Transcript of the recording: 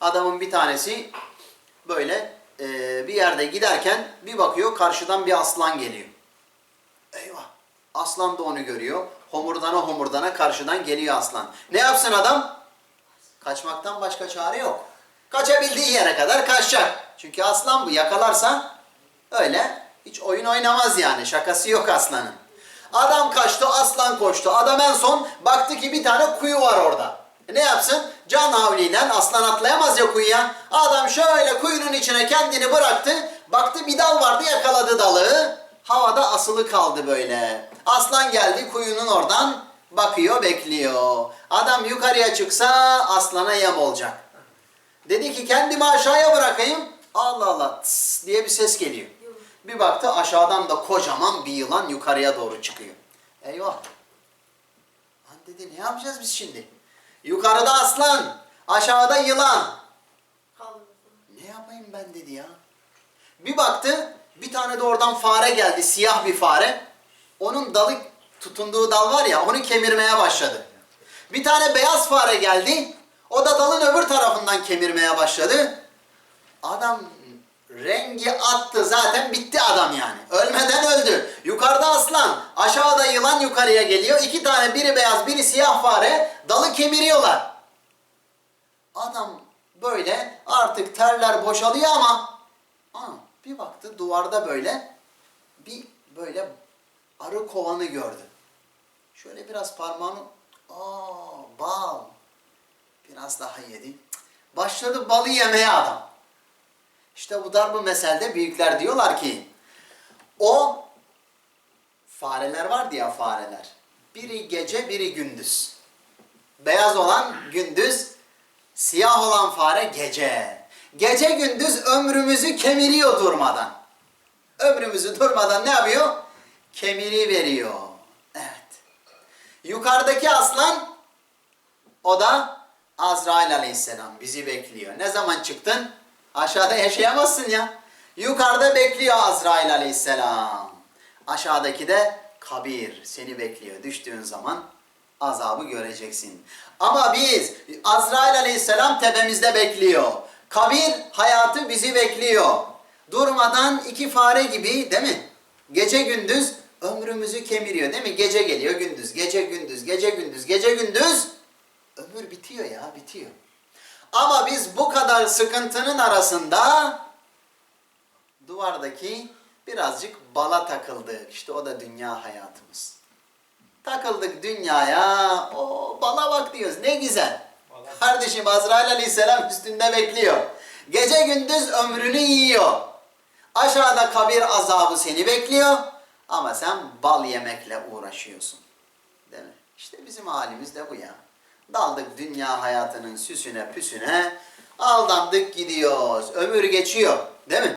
Adamın bir tanesi böyle e, bir yerde giderken bir bakıyor karşıdan bir aslan geliyor. Eyvah. Aslan da onu görüyor. Homurdana homurdana karşıdan geliyor aslan. Ne yapsın adam? Kaçmaktan başka çare yok. Kaçabildiği yere kadar kaçacak. Çünkü aslan bu yakalarsa öyle hiç oyun oynamaz yani. Şakası yok aslanın. Adam kaçtı, aslan koştu. Adam en son baktı ki bir tane kuyu var orada. Ne yapsın? Can havliyle aslan atlayamaz ya kuyuya. Adam şöyle kuyunun içine kendini bıraktı. Baktı bir dal vardı yakaladı dalı. Havada asılı kaldı böyle. Aslan geldi kuyunun oradan bakıyor bekliyor. Adam yukarıya çıksa aslana yem olacak. Dedi ki kendimi aşağıya bırakayım. Allah Allah tıs diye bir ses geliyor. Bir baktı aşağıdan da kocaman bir yılan yukarıya doğru çıkıyor. Eyvah. Lan dedi ne yapacağız biz şimdi? Yukarıda aslan, aşağıda yılan. Ne yapayım ben dedi ya. Bir baktı bir tane de oradan fare geldi siyah bir fare. Onun dalı tutunduğu dal var ya onu kemirmeye başladı. Bir tane beyaz fare geldi. O da dalın öbür tarafından kemirmeye başladı. Adam rengi attı zaten bitti adam yani. Ölmeden yılan yukarıya geliyor. İki tane biri beyaz biri siyah fare dalı kemiriyorlar. Adam böyle artık terler boşalıyor ama aa, bir baktı duvarda böyle bir böyle arı kovanı gördü. Şöyle biraz parmağını aa bal biraz daha yedi. Başladı balı yemeye adam. İşte bu darbu meselde büyükler diyorlar ki o fareler vardı ya fareler. Biri gece biri gündüz. Beyaz olan gündüz, siyah olan fare gece. Gece gündüz ömrümüzü kemiriyor durmadan. Ömrümüzü durmadan ne yapıyor? Kemiri veriyor. Evet. Yukarıdaki aslan o da Azrail aleyhisselam bizi bekliyor. Ne zaman çıktın? Aşağıda yaşayamazsın ya. Yukarıda bekliyor Azrail aleyhisselam. Aşağıdaki de kabir seni bekliyor. Düştüğün zaman azabı göreceksin. Ama biz Azrail aleyhisselam tepemizde bekliyor. Kabir hayatı bizi bekliyor. Durmadan iki fare gibi değil mi? Gece gündüz ömrümüzü kemiriyor değil mi? Gece geliyor gündüz, gece gündüz, gece gündüz, gece gündüz. Ömür bitiyor ya, bitiyor. Ama biz bu kadar sıkıntının arasında duvardaki birazcık bala takıldık. İşte o da dünya hayatımız. Takıldık dünyaya, o bala bak diyoruz. Ne güzel. Kardeşim Azrail Aleyhisselam üstünde bekliyor. Gece gündüz ömrünü yiyor. Aşağıda kabir azabı seni bekliyor. Ama sen bal yemekle uğraşıyorsun. Değil mi? İşte bizim halimiz de bu ya. Daldık dünya hayatının süsüne püsüne. Aldandık gidiyoruz. Ömür geçiyor. Değil mi?